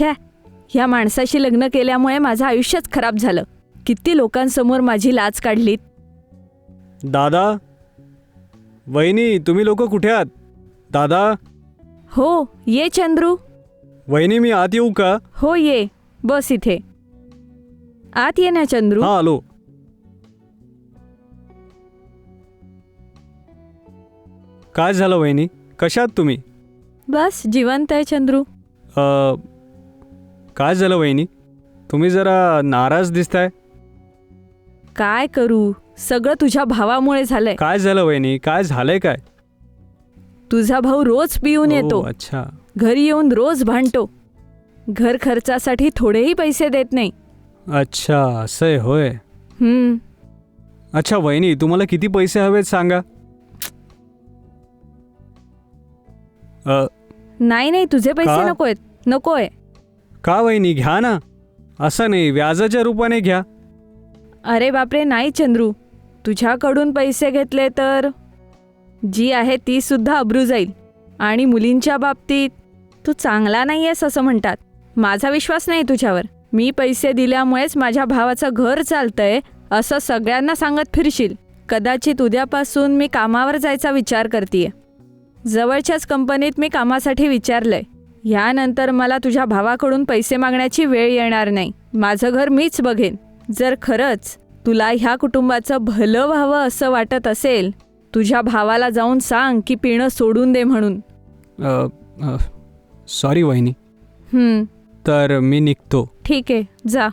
छे ह्या माणसाशी लग्न केल्यामुळे माझं आयुष्यच खराब झालं. किती लोकांसमोर माझी लाच काढलीत. दादा वहिनी तुम्ही लोक कुठे आहात? दादा? हो ये चंद्रू. वहिनी मी आत येऊ का? हो ये. बस इथे. आत ये ना चंद्रू. हा आलो. काय झालं वहिनी? कशात तुम्ही? बस जिवंत आहे चंद्रू. अ, काय झालं वहिनी? तुम्ही जरा नाराज दिसताय. काय करू? सगळं तुझ्या भावामुळे झालंय. काय झालं वहिनी? काय झालंय काय? तुझा भाऊ रोज पिऊन येतो. ओ, अच्छा. घरी येऊन रोज भांडतो. घर खर्चासाठी थोडेही पैसे देत नाही. अच्छा असं आहे होय. हम्म. अच्छा वहिनी तुम्हाला किती पैसे हवेत सांगा? अ, नाही नाही तुझे पैसे का? नकोयत. नकोय. का वहिनी घ्या ना. असं नाही व्याजाच्या रूपाने घ्या. अरे बापरे नाही चंद्रू. तुझ्याकडून पैसे घेतले तर? जी आहे ती सुद्धा अब्रू जाईल. आणि मुलींच्या बाबतीत? तू चांगला नाही आहेस असं म्हणतात. माझा विश्वास नाही तुझ्यावर. मी पैसे दिल्यामुळेच माझ्या भावाचं घर चालतंय असं सगळ्यांना सांगत फिरशील. कदाचित उद्यापासून मी कामावर जायचा विचार करतीये. जवळच्याच कंपनीत मी कामासाठी विचारलंय. यानंतर मला तुझ्या भावाकडून पैसे मागण्याची वेळ येणार नाही. माझं घर मीच बघेन. जर खरंच तुला ह्या कुटुंबाचं भलं व्हावं असं वाटत असेल तुझ्या भावाला जाऊन सांग की पिणं सोडून दे म्हणून. सॉरी वहिनी. तर मी निघतो. ठीक आहे जा.